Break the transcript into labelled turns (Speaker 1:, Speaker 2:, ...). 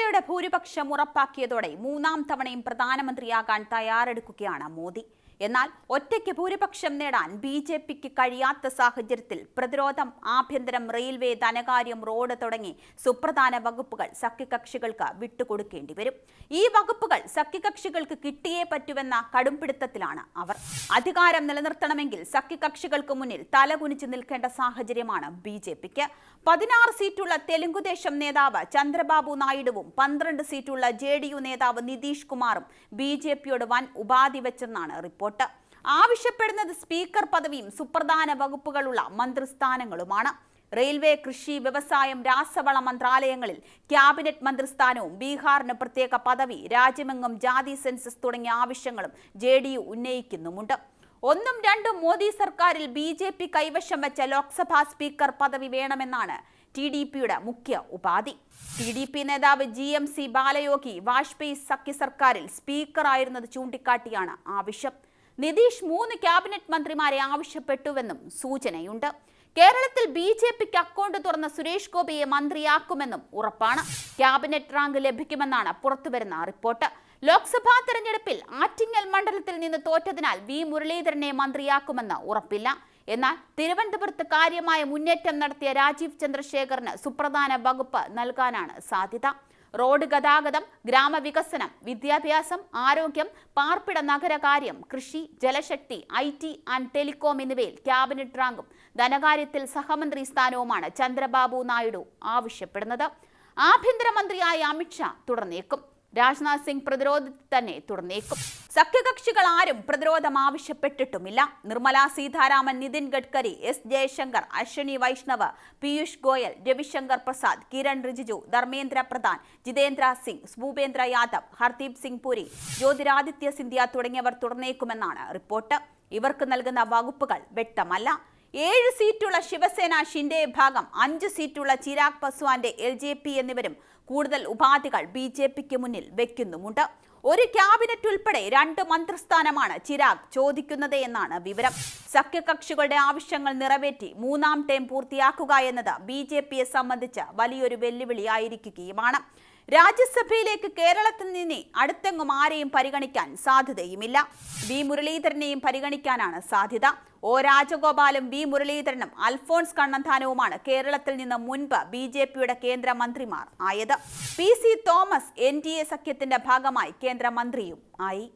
Speaker 1: എയുടെ ഭൂരിപക്ഷം ഉറപ്പാക്കിയതോടെ മൂന്നാം തവണയും പ്രധാനമന്ത്രിയാകാൻ തയ്യാറെടുക്കുകയാണ് മോദി. എന്നാൽ ഒറ്റയ്ക്ക് ഭൂരിപക്ഷം നേടാൻ ബി ജെ പിക്ക് കഴിയാത്ത സാഹചര്യത്തിൽ പ്രതിരോധം ആഭ്യന്തരം റെയിൽവേ ധനകാര്യം റോഡ് തുടങ്ങി സുപ്രധാന വകുപ്പുകൾ സഖ്യകക്ഷികൾക്ക് വിട്ടുകൊടുക്കേണ്ടി വരും. ഈ വകുപ്പുകൾ സഖ്യകക്ഷികൾക്ക് കിട്ടിയേ പറ്റുമെന്ന കടുംപിടുത്തത്തിലാണ് അവർ. അധികാരം നിലനിർത്തണമെങ്കിൽ സഖ്യകക്ഷികൾക്ക് മുന്നിൽ തലകുനിച്ച് നിൽക്കേണ്ട സാഹചര്യമാണ് ബി ജെ പിക്ക്. പതിനാറ് സീറ്റുള്ള തെലുങ്കുദേശം നേതാവ് ചന്ദ്രബാബു നായിഡുവും പന്ത്രണ്ട് സീറ്റുള്ള ജെ ഡി യു നേതാവ് നിതീഷ് കുമാറും ബി ജെ പിയോട് വൻ ഉപാധി വെച്ചെന്നാണ് റിപ്പോർട്ട്. ആവശ്യപ്പെടുന്നത് സ്പീക്കർ പദവിയും സുപ്രധാന വകുപ്പുകളുള്ള മന്ത്രിസ്ഥാനങ്ങളുമാണ്. റെയിൽവേ കൃഷി വ്യവസായം രാസവള മന്ത്രാലയങ്ങളിൽ ക്യാബിനറ്റ് മന്ത്രിസ്ഥാനവും ബീഹാറിന് പ്രത്യേക പദവി രാജ്യമെങ്ങും ജാതി സെൻസസ് തുടങ്ങിയ ആവശ്യങ്ങളും ജെ ഉന്നയിക്കുന്നുമുണ്ട്. ഒന്നും രണ്ടും മോദി സർക്കാരിൽ ബി ജെ പി കൈവശം വെച്ച ലോക്സഭാ സ്പീക്കർ പദവി വേണമെന്നാണ് ടി ഡി പിയുടെ മുഖ്യ ഉപാധി. ടി ഡി പി നേതാവ് G M C Balayogi Vajpayee സഖ്യ സർക്കാരിൽ സ്പീക്കറായിരുന്നത് ചൂണ്ടിക്കാട്ടിയാണ് ആവശ്യം. നിതീഷ് മൂന്ന് ക്യാബിനറ്റ് മന്ത്രിമാരെ ആവശ്യപ്പെട്ടുവെന്നും സൂചനയുണ്ട്. കേരളത്തിൽ ബി ജെ പിക്ക് അക്കൗണ്ട് തുറന്ന സുരേഷ് ഗോപിയെ മന്ത്രിയാക്കുമെന്നും ഉറപ്പാണ്. ക്യാബിനറ്റ് റാങ്ക് ലഭിക്കുമെന്നാണ് പുറത്തുവരുന്ന റിപ്പോർട്ട്. ലോക്സഭാ തെരഞ്ഞെടുപ്പിൽ ആറ്റിങ്ങൽ മണ്ഡലത്തിൽ നിന്ന് തോറ്റതിനാൽ വി മുരളീധരനെ മന്ത്രിയാക്കുമെന്ന് ഉറപ്പില്ല. എന്നാൽ തിരുവനന്തപുരത്ത് കാര്യമായ മുന്നേറ്റം നടത്തിയ രാജീവ് ചന്ദ്രശേഖറിന് സുപ്രധാന വകുപ്പ് നൽകാനാണ് സാധ്യത. റോഡ് ഗതാഗതം ഗ്രാമവികസനം വിദ്യാഭ്യാസം ആരോഗ്യം പാർപ്പിട നഗരകാര്യം കൃഷി ജലശക്തി ഐ ടി ആൻഡ് ടെലികോം എന്നിവയിൽ ക്യാബിനറ്റ് റാങ്കും. ധനകാര്യത്തിൽ സഹമന്ത്രി സ്ഥാനവുമാണ് ചന്ദ്രബാബു നായിഡു ആവശ്യപ്പെടുന്നത്. ആഭ്യന്തരമന്ത്രിയായ അമിത്ഷാ തുടർന്നേക്കും. രാജ്നാഥ് സിംഗ് പ്രതിരോധത്തിൽ തന്നെ തുടർന്നേക്കും. സഖ്യകക്ഷികൾ ആരും പ്രതിരോധം ആവശ്യപ്പെട്ടിട്ടുമില്ല. നിർമ്മല സീതാരാമൻ നിതിൻ ഗഡ്കരി എസ് ജയശങ്കർ അശ്വിനി വൈഷ്ണവ് പീയൂഷ് ഗോയൽ രവിശങ്കർ പ്രസാദ് കിരൺ റിജിജു ധർമ്മേന്ദ്ര പ്രധാൻ ജിതേന്ദ്ര സിംഗ് ഭൂപേന്ദ്ര യാദവ് ഹർദീപ് സിംഗ് പുരി ജ്യോതിരാദിത്യ സിന്ധ്യ തുടങ്ങിയവർ തുടർന്നേക്കുമെന്നാണ് റിപ്പോർട്ട്. ഇവർക്ക് നൽകുന്ന വകുപ്പുകൾ വ്യക്തമല്ല. ഏഴ് സീറ്റുള്ള ശിവസേന ഷിൻഡെ വിഭാഗം അഞ്ച് സീറ്റുള്ള ചിരാഗ് പസ്വാന്റെ എൽ ജെ പി എന്നിവരും കൂടുതൽ ഉപാധികൾ ബി ജെ പിക്ക് മുന്നിൽ വെക്കുന്നുമുണ്ട്. ഒരു ക്യാബിനറ്റ് ഉൾപ്പെടെ രണ്ട് മന്ത്രിസ്ഥാനമാണ് ചിരാഗ് ചോദിക്കുന്നത് എന്നാണ് വിവരം. സഖ്യകക്ഷികളുടെ ആവശ്യങ്ങൾ നിറവേറ്റി മൂന്നാം ടേം പൂർത്തിയാക്കുക എന്നത് ബി ജെ പിയെ സംബന്ധിച്ച് വലിയൊരു വെല്ലുവിളിയായിരിക്കുകയുമാണ്. രാജ്യസഭയിലേക്ക് കേരളത്തിൽ നിന്ന് അടുത്തെങ്ങും ആരെയും പരിഗണിക്കാൻ സാധ്യതയുമില്ല. വി മുരളീധരനെയും പരിഗണിക്കാനാണ് സാധ്യത. ഒ രാജഗോപാലും വി മുരളീധരനും അൽഫോൺസ് കണ്ണന്താനവുമാണ് കേരളത്തിൽ നിന്ന് മുൻപ് ബി ജെ പിയുടെ കേന്ദ്രമന്ത്രിമാർ ആയത്. P C Thomas N D A സഖ്യത്തിന്റെ ഭാഗമായി കേന്ദ്രമന്ത്രിയും ആയി.